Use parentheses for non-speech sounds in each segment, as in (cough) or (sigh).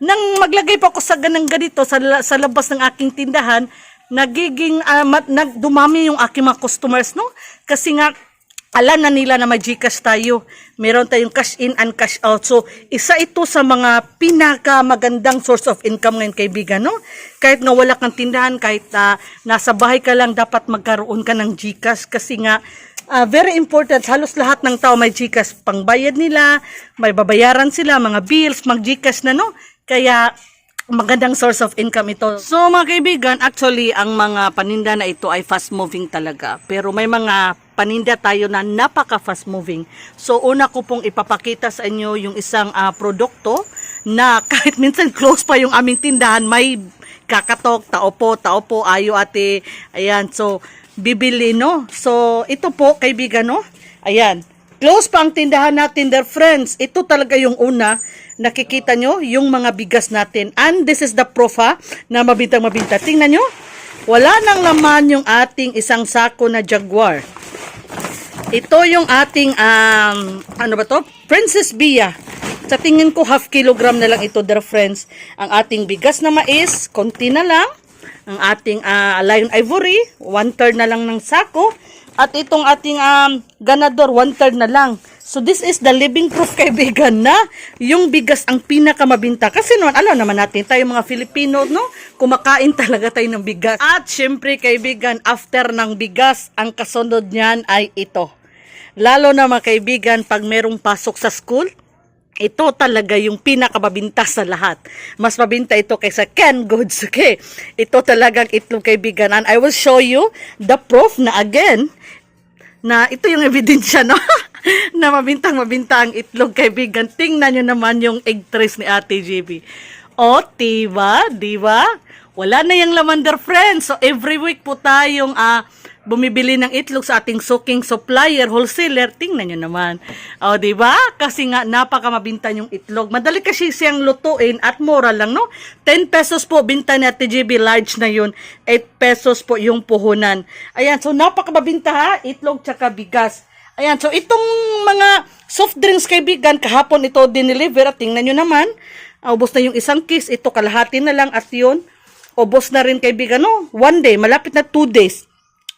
nang maglagay po ako sa ganang ganito sa, sa labas ng aking tindahan, nagiging ah, mat, nagdumami yung aking mga customers, no? Kasi nga, alam na nila na may Gcash tayo. Meron tayong cash in and cash out. So, isa ito sa mga pinaka magandang source of income ngayon kaibigan, no? Kahit nga wala kang tindahan, kahit ah, nasa bahay ka lang, dapat magkaroon ka ng Gcash kasi nga, ah, very important, halos lahat ng tao may Gcash. Pangbayad nila, may babayaran sila, mga bills, mag Gcash na, no? Kaya, magandang source of income ito. So mga kaibigan, actually ang mga paninda na ito ay fast moving talaga. Pero may mga paninda tayo na napaka fast moving. So una ko pong ipapakita sa inyo yung isang ah, produkto na (laughs) kahit minsan close pa yung aming tindahan, may kakatok, tao po, tao po, ayo ate. Ayan, so bibili no. So ito po kaibigan no. Ayan. Close pa ang tindahan natin, dear friends. Ito talaga yung una. Nakikita nyo, yung mga bigas natin. And this is the proof ha, na mabintang mabinta. Tingnan nyo, wala nang laman yung ating isang sako na Jaguar. Ito yung ating, um, ano ba to? Princess Bia. Sa tingin ko, half kilogram na lang ito, dear friends. Ang ating bigas na mais, konti na lang. Ang ating ah, Lion Ivory, one third na lang ng sako. At itong ating um, ganador, one third na lang. So this is the living proof (laughs) kaibigan na yung bigas ang pinakamabinta. Kasi noon, alam naman natin, tayo mga Filipino, no? Kumakain talaga tayo ng bigas. At syempre kaibigan, after ng bigas, ang kasunod niyan ay ito. Lalo na mga kaibigan, pag merong pasok sa school, ito talaga yung pinakamabinta sa lahat. Mas mabinta ito kaysa canned goods, okay? Ito talagang itlog kaibigan. And I will show you the proof na again, na ito yung ebidensya, no? (laughs) na mabintang mabinta ang itlog kaibigan. Tingnan nyo naman yung egg trays ni Ate JB. O, diba? Diba? Wala na yung lamander friends. So, every week po tayong ah, bumibili ng itlog sa ating suking supplier, wholesaler. Tingnan nyo naman. O, diba? Kasi nga, napakamabinta yung itlog. Madali kasi siyang lutuin at mura lang, no? 10 pesos po binta ni Ate JB large na yun. 8 pesos po yung puhunan. Ayan, so napakamabinta ha, itlog tsaka bigas. Ayan, so itong mga soft drinks kaibigan, kahapon ito dineliver at tingnan nyo naman, ubos na yung isang case, ito kalahati na lang at yun, ubos na rin kaibigan, no? One day, malapit na two days.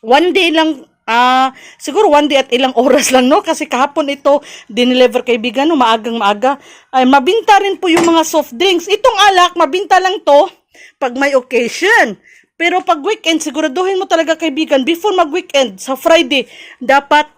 One day lang, ah, siguro one day at ilang oras lang, no? Kasi kahapon ito, dineliver kaibigan, no? Maagang maaga. Ay, mabinta rin po yung mga soft drinks. Itong alak, mabinta lang to pag may occasion. Pero pag weekend, siguraduhin mo talaga kaibigan, before mag-weekend, sa Friday, dapat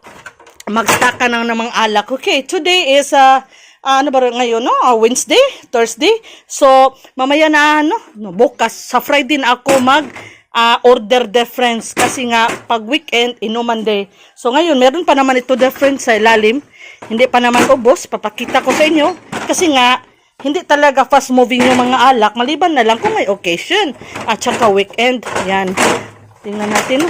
mag-stock ka ng namang alak. Okay, today is uh, ano ba ngayon, no? Ah, Wednesday, Thursday. So, mamaya na, ano, no, bukas, sa Friday na ako mag ah, order the friends. Kasi nga, pag weekend, inuman day. So, ngayon, meron pa naman ito the friends sa ilalim. Hindi pa naman ubos. Papakita ko sa inyo. Kasi nga, hindi talaga fast moving yung mga alak. Maliban na lang kung may occasion. At saka weekend. Yan. Tingnan natin.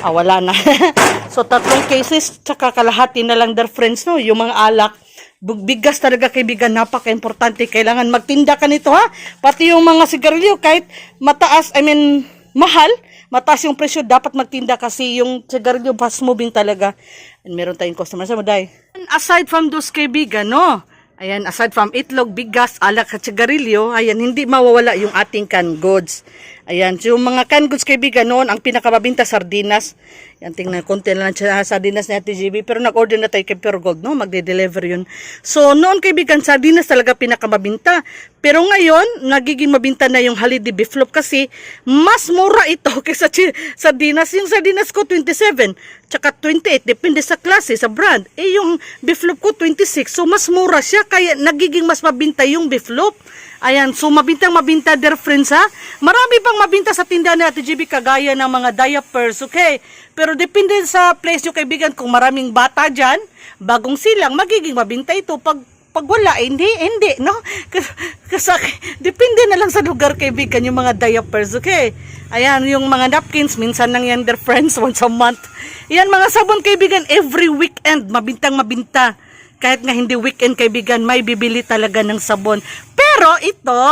Ah, wala na. (laughs) so, tatlong cases, tsaka kalahati na lang their friends, no? Yung mga alak. Bigas talaga kaibigan, napaka-importante. Kailangan magtinda ka nito, ha? Pati yung mga sigarilyo, kahit mataas, I mean, mahal, mataas yung presyo, dapat magtinda kasi yung sigarilyo fast moving talaga. And meron tayong customer sa Muday. Aside from those kaibigan, no? Ayan, aside from itlog, bigas, alak at sigarilyo, ayan, hindi mawawala yung ating canned goods. Ayan, so yung mga canned goods kaibigan noon, ang pinakamabinta sardinas. Yan, tingnan, konti lang siya sardinas ni Ate GB. Pero nag-order na tayo kay Pure Gold, no? Magde-deliver yun. So, noon kaibigan, sardinas talaga pinakamabinta. Pero ngayon, nagiging mabinta na yung holiday beef loaf kasi mas mura ito (laughs) kaysa sardinas. Yung sardinas ko, 27. Tsaka 28, depende sa klase, sa brand. Eh, yung beef loaf ko, 26. So, mas mura siya, kaya nagiging mas mabinta yung beef loaf. Ayan, so mabintang mabinta, dear friends, ha? Marami pang mabinta sa tindahan ni Ate GB kagaya ng mga diapers, okay? Pero depende sa place yung kaibigan, kung maraming bata dyan, bagong silang, magiging mabinta ito. Pag pag wala, eh, hindi, hindi, no? (laughs) Kasi, depende na lang sa lugar, kaibigan, yung mga diapers, okay? Ayan, yung mga napkins, minsan lang yan, their friends, (laughs) once a month. Yan, mga sabon, kaibigan, every weekend, mabintang mabinta. Kahit nga hindi weekend, kaibigan, may bibili talaga ng sabon. Pero ito,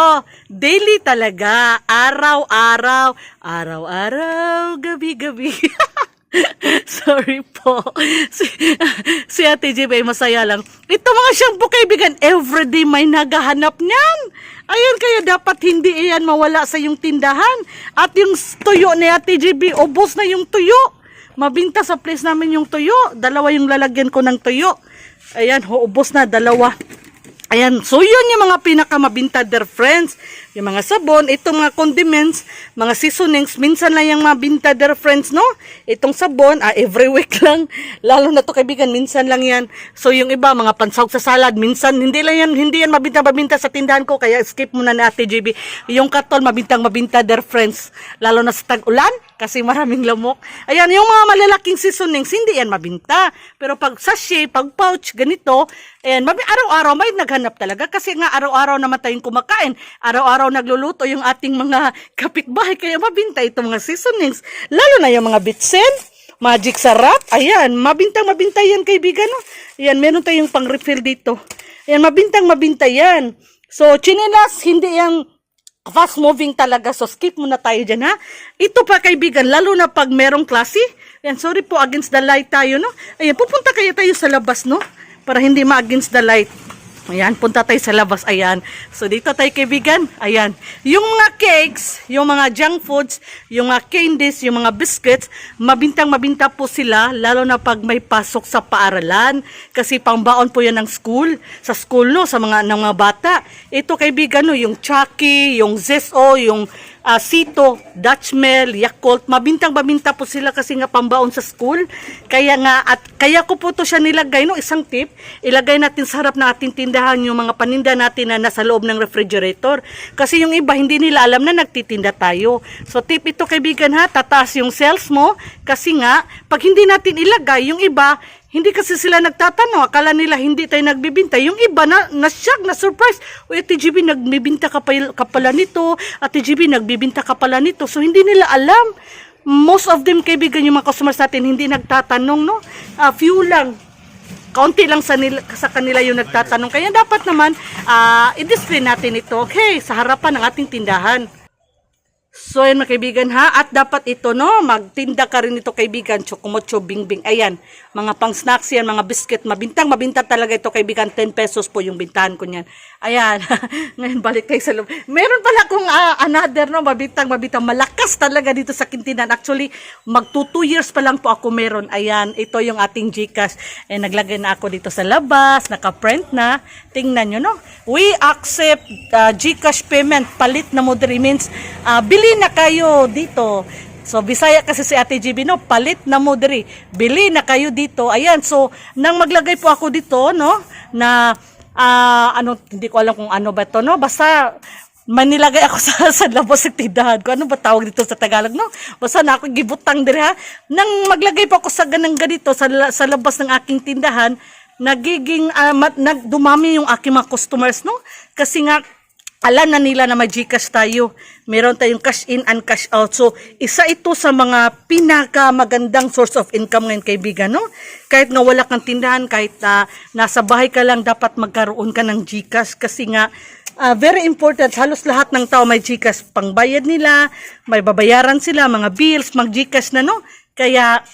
daily talaga, araw-araw, araw-araw, gabi-gabi. (laughs) Sorry po. Si, si Ate ay masaya lang. Ito mga shampoo kaibigan, everyday may naghahanap niyan. Ayun, kaya dapat hindi iyan mawala sa yung tindahan. At yung tuyo ni Ate JB, ubos na yung tuyo. Mabinta sa place namin yung tuyo. Dalawa yung lalagyan ko ng tuyo. Ayan, ubos na, dalawa. Ayan, so yun yung mga pinakamabinta dear friends. Yung mga sabon, itong mga condiments, mga seasonings, minsan lang yung mabinta dear friends, no? Itong sabon, ah, every (laughs) week lang. Lalo na to kaibigan, minsan lang yan. So yung iba, mga pansawag sa salad, minsan, hindi lang yan, hindi yan mabinta-mabinta sa tindahan ko, kaya skip muna na Ate JB. Yung katol, mabintang-mabinta dear friends. Lalo na sa tag-ulan, kasi maraming lamok. Ayan, yung mga malalaking seasonings, hindi yan mabinta. Pero pag sachet, pag pouch, ganito, ayan, araw-araw may naghanap talaga. Kasi nga araw-araw naman tayong kumakain. Araw-araw nagluluto yung ating mga (laughs) kapitbahay. Kaya mabinta itong mga seasonings. Lalo na yung mga bitsen, magic sarap. Ayan, mabintang mabinta yan kaibigan. No? Ayan, meron tayong pang refill dito. Ayan, mabintang mabinta yan. So, chinelas, hindi yung fast moving talaga. So, skip muna tayo dyan, ha? Ito pa, kaibigan, lalo na pag merong klase. Ayan, sorry po, against the light tayo, no? Ayan, pupunta kaya tayo sa labas, no? Para hindi ma-against the light. Ayan, punta tayo sa labas. Ayan. So, dito tayo, kaibigan. Ayan. Yung mga cakes, yung mga junk foods, yung mga candies, yung mga biscuits, mabintang-mabinta po sila, lalo na pag may pasok sa paaralan. Kasi pangbaon po yan ng school. Sa school, no? Sa mga, ng mga bata. Ito, kaibigan, no? Yung Chucky, yung Zeso, yung ah, Sito, Dutch Mill, Yakult, mabintang-mabinta po sila kasi nga pambaon sa school. Kaya nga, at kaya ko po to siya nilagay, no, isang tip, ilagay natin sa harap ng ating tindahan yung mga paninda natin na nasa loob ng refrigerator. Kasi yung iba, hindi nila alam na nagtitinda tayo. So, tip ito kaibigan ha, tataas yung sales mo, kasi nga, pag hindi natin ilagay, yung iba, hindi kasi sila nagtatanong, akala nila hindi tayo nagbibinta. Yung iba na na-shock, na-surprise. O Ate GB, nagbibinta ka, pa, ka pala nito. Ate GB, nagbibinta ka pala nito. So, hindi nila alam. Most of them, kaibigan, yung mga customers natin, hindi nagtatanong, no? Ah, few lang. Kaunti lang sa, nila, sa kanila yung nagtatanong. Kaya dapat naman, ah, i-display natin ito, okay, sa harapan ng ating tindahan. So, yan mga kaibigan ha. At dapat ito, no, magtinda ka rin ito kaibigan. Chocomocho, bingbing. Ayan, mga pang snacks yan, mga biscuit. Mabintang, mabintang talaga ito kaibigan. 10 pesos po yung bintahan ko niyan. Ayan. (laughs) Ngayon, balik tayo sa loob. Meron pala akong ah, another, no, mabintang, mabintang. Malakas talaga dito sa Kintinan. Actually, mag 2 years pa lang po ako meron. Ayan, ito yung ating Gcash. Eh, naglagay na ako dito sa labas. Naka-print na. Tingnan nyo, no. We accept ah, Gcash payment. Palit na modern means, ah, bili na kayo dito. So, Bisaya kasi si Ate GB, no? Palit na mo diri. Bili na kayo dito. Ayan, so, nang maglagay po ako dito, no? Na, ah, ano, hindi ko alam kung ano ba to, no? Basta, manilagay ako (laughs) sa, sa labas ng tindahan ko. Ano ba tawag dito sa Tagalog, no? Basta na ako gibutang diri, ha? Nang maglagay po ako sa ganang ganito, sa, sa labas ng aking tindahan, nagiging, ah, mat, nagdumami yung aking mga customers, no? Kasi nga, alam na nila na may Gcash tayo. Meron tayong cash in and cash out. So, isa ito sa mga pinaka magandang source of income ngayon kaibigan, no? Kahit nga wala kang tindahan, kahit na nasa bahay ka lang, dapat magkaroon ka ng Gcash kasi nga ah, very important. Halos lahat ng tao may Gcash. Pangbayad nila, may babayaran sila, mga bills, mag Gcash na, no? Kaya,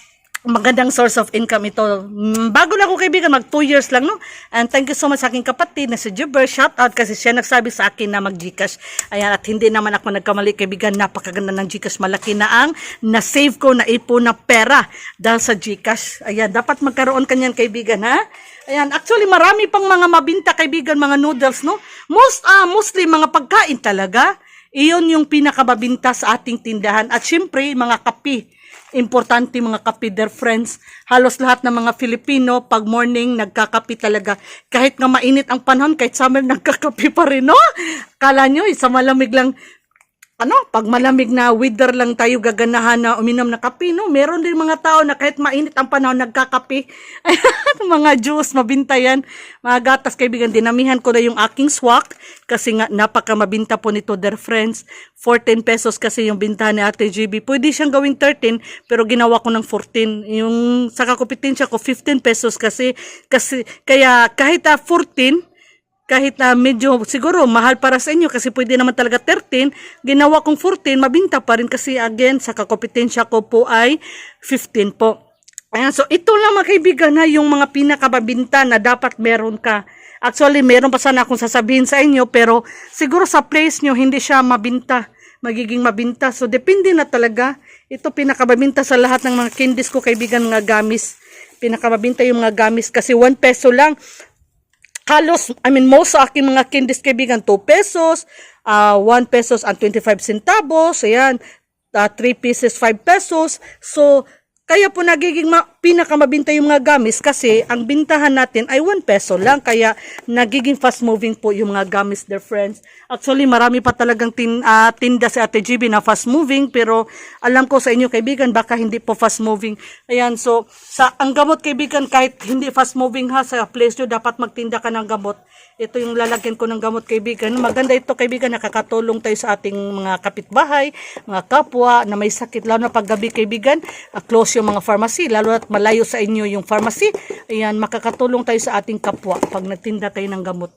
magandang source of income ito. Mm, Bago na ako kaibigan, mag 2 years lang, no? And thank you so much sa aking kapatid na si Juber. Shout out kasi siya nagsabi sa akin na mag Gcash. Ayan, at hindi naman ako nagkamali kaibigan. Napakaganda ng Gcash. Malaki na ang na-save ko na ipo na pera dahil sa Gcash. Ayan, dapat magkaroon kanyan kaibigan, ha? Ayan, actually marami pang mga mabinta kaibigan, mga noodles, no? Most, ah, mostly mga pagkain talaga. Iyon yung pinakamabinta sa ating tindahan. At syempre, mga kapi importante mga kape, dear friends. Halos lahat ng mga Filipino, pag morning, nagkakape talaga. Kahit nga mainit ang panahon, kahit summer, (laughs) nagkakape pa rin, no? Kala nyo, sa malamig lang, ano, pag malamig na weather lang tayo gaganahan na uminom na kape, no? Meron din mga tao na kahit mainit ang panahon, nagkakape. (laughs) mga juice, mabinta yan. Mga gatas, kaibigan, dinamihan ko na yung aking swak kasi nga napaka mabinta po nito, dear friends. 14 pesos kasi yung bintahan ni Ate GB. Pwede siyang gawing 13, pero ginawa ko ng 14. Yung sa kakupitensya ko, 15 pesos kasi, kasi kaya kahit ah, 14, kahit na medyo siguro mahal para sa inyo kasi pwede naman talaga 13, ginawa kong 14, mabinta pa rin kasi again sa kakompetensya ko po ay 15 po. Ayan, so ito lang mga kaibigan na yung mga pinakamabinta na dapat meron ka. Actually, meron pa sana akong sasabihin sa inyo pero siguro sa place nyo hindi siya mabinta, magiging mabinta. So depende na talaga. Ito pinakamabinta sa lahat ng mga candies ko kaibigan mga gamis. Pinakamabinta yung mga gamis kasi 1 peso lang halos, I mean, most sa aking mga candies kaibigan, 2 pesos, uh, 1 pesos and 25 centavos, ayan, uh, 3 pieces, 5 pesos. So, kaya po nagiging ma- pinakamabinta yung mga gamis kasi ang bintahan natin ay 1 peso lang. Kaya nagiging fast moving po yung mga gamis, dear friends. Actually, marami pa talagang tin, ah, tinda si Ate GB na fast moving pero alam ko sa inyo kaibigan baka hindi po fast moving. Ayan, so sa ang gamot kaibigan kahit hindi fast moving ha sa place nyo dapat magtinda ka ng gamot. Ito yung lalagyan ko ng gamot kaibigan. Maganda ito kaibigan nakakatulong tayo sa ating mga kapitbahay, mga kapwa na may sakit lalo na paggabi kaibigan. ah, close yung mga pharmacy lalo at malayo sa inyo yung pharmacy. Ayan, makakatulong tayo sa ating kapwa pag nagtinda tayo ng gamot.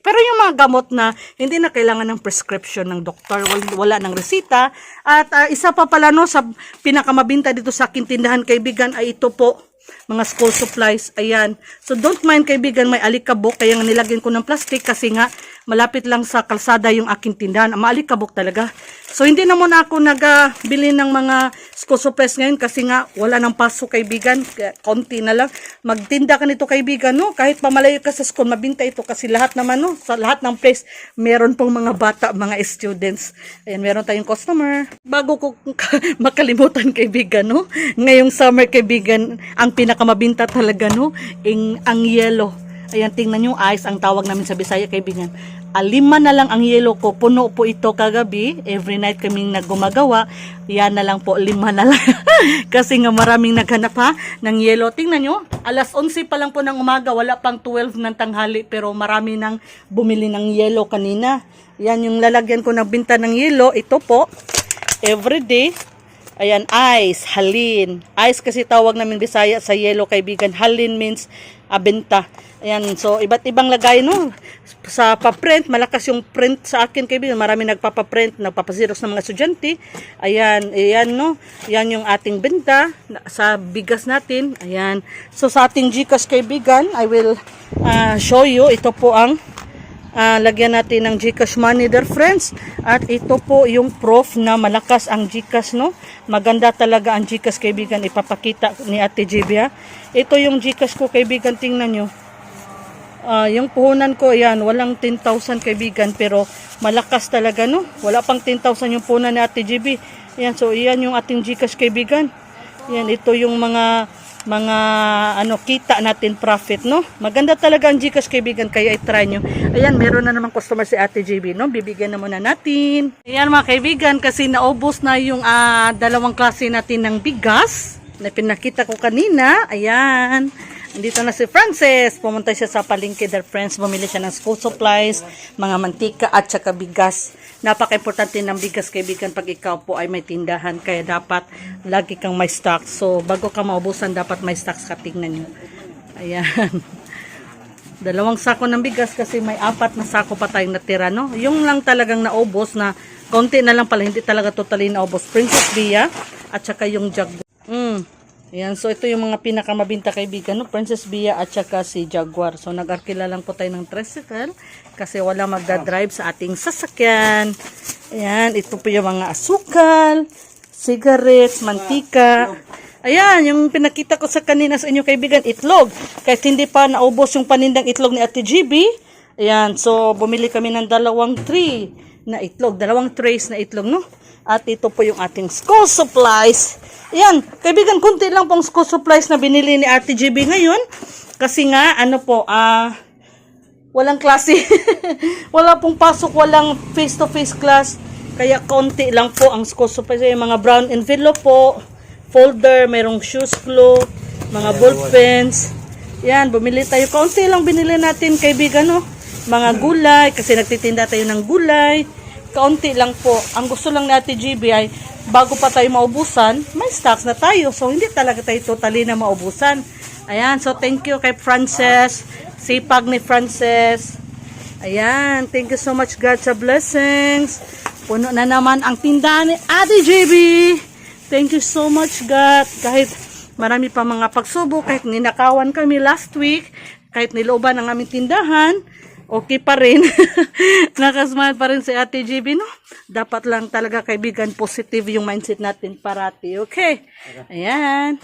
Pero yung mga gamot na hindi na kailangan ng prescription ng doktor, wal- wala ng resita. At ah, isa pa pala no, sa pinakamabinta dito sa aking tindahan kaibigan ay ito po, mga school supplies. Ayan. So don't mind kaibigan, may alikabok. Kaya nga nilagyan ko ng plastic kasi nga malapit lang sa kalsada yung aking tindahan. Maalikabok talaga. So hindi na muna ako nagbili ng mga school supplies ngayon kasi nga wala nang pasok kaibigan. Konti na lang. Magtinda ka nito kaibigan no. Kahit pamalayo ka sa school, mabinta ito kasi lahat naman no. Sa lahat ng place, meron pong mga bata, mga students. Ayan, meron tayong customer. Bago ko (laughs) makalimutan kaibigan no. Ngayong summer kaibigan, ang pinakamabinta talaga no, ang, ang yellow. Ayan, tingnan nyo, ice ang tawag namin sa Bisaya, kaibigan. Alima na lang ang yellow ko. Puno po ito kagabi. Every night kaming naggumagawa. Yan na lang po, lima na lang. (laughs) Kasi nga maraming naghanap ha ng yellow. Tingnan nyo, alas 11 pa lang po ng umaga. Wala pang 12 ng tanghali. Pero marami nang bumili ng yellow kanina. Yan yung lalagyan ko ng binta ng yellow. Ito po, everyday. Ayan, ice, halin. Ice kasi tawag namin Bisaya sa yellow kaibigan. Halin means abenta. Ayan, so iba't ibang lagay no. Sa pa-print, malakas yung print sa akin kaibigan. Marami nagpapa-print, nagpapa-xerox ng mga estudyante. Ayan, ayan no. Yan yung ating benta sa bigas natin. Ayan. So sa ating GCash kaibigan, I will ah, show you. Ito po ang Ah, lagyan natin ng Gcash money dear friends. At ito po yung proof na malakas ang Gcash no. Maganda talaga ang Gcash kaibigan ipapakita ni Ate Jibia. Ito yung Gcash ko kaibigan tingnan nyo. Ah, yung puhunan ko yan walang 10,000 kaibigan pero malakas talaga no. Wala pang 10,000 yung puhunan ni Ate GB. Yan so iyan yung ating Gcash kaibigan. Yan ito yung mga mga ano kita natin profit no? Maganda talaga ang Gcash kaibigan kaya i-try nyo. Ayan meron na naman customer si Ate JB no? Bibigyan na muna natin. Ayan mga kaibigan kasi naubos na yung ah, dalawang klase natin ng bigas na pinakita ko kanina. Ayan Andito na si Frances. Pumunta siya sa palengke their friends. Bumili siya ng school supplies, mga mantika at saka bigas. Napaka-importante ng bigas kaibigan pag ikaw po ay may tindahan. Kaya dapat lagi kang may stock. So, bago ka maubusan, dapat may stocks ka. Tingnan nyo. Ayan. (laughs) Dalawang sako ng bigas kasi may apat na sako pa tayong natira, no? Yung lang talagang naubos na konti na lang pala, hindi talaga totally naubos. Princess Bia at saka yung Jaguar. Ayan, so ito yung mga pinakamabinta kaibigan, no? Princess Bia at saka si Jaguar. So nag-arkila lang po tayo ng tricycle kasi wala magdadrive sa ating sasakyan. Ayan, ito po yung mga asukal, cigarettes, mantika. Ayan, yung pinakita ko sa kanina sa inyo kaibigan, itlog. Kahit hindi pa naubos yung panindang itlog ni Ate GB. Ayan, so bumili kami ng dalawang tray na itlog. Dalawang trays na itlog, no? At ito po yung ating school supplies. Ayan, kaibigan, kunti lang pong school supplies na binili ni Ate GB ngayon. Kasi nga, ano po, ah, walang klase. (laughs) Wala pong pasok, walang face-to-face class. Kaya konti lang po ang school supplies. Yung mga brown envelope po, folder, merong shoes cloth, mga ball pens. Yan, bumili tayo. Kaunti lang binili natin, kaibigan, no? Mga gulay, kasi nagtitinda tayo ng gulay. Kaunti lang po. Ang gusto lang natin, GB, ay bago pa tayo maubusan, may stocks na tayo. So, hindi talaga tayo totally na maubusan. Ayan, so thank you kay Frances. Sipag ni Frances. Ayan, thank you so much God sa blessings. Puno na naman ang tindahan ni Ate JB. Thank you so much God. Kahit marami pa mga pagsubok, kahit ninakawan kami last week, kahit nilooban ang aming tindahan, okay pa rin. (laughs) Nakasmile pa rin si Ate JB, no? Dapat lang talaga kaibigan positive yung mindset natin parati. Okay? Ayan.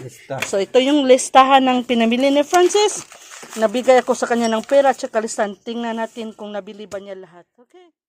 So, ito yung listahan ng pinamili ni Francis. Nabigay ako sa kanya ng pera at saka listahan. Tingnan natin kung nabili ba niya lahat. Okay?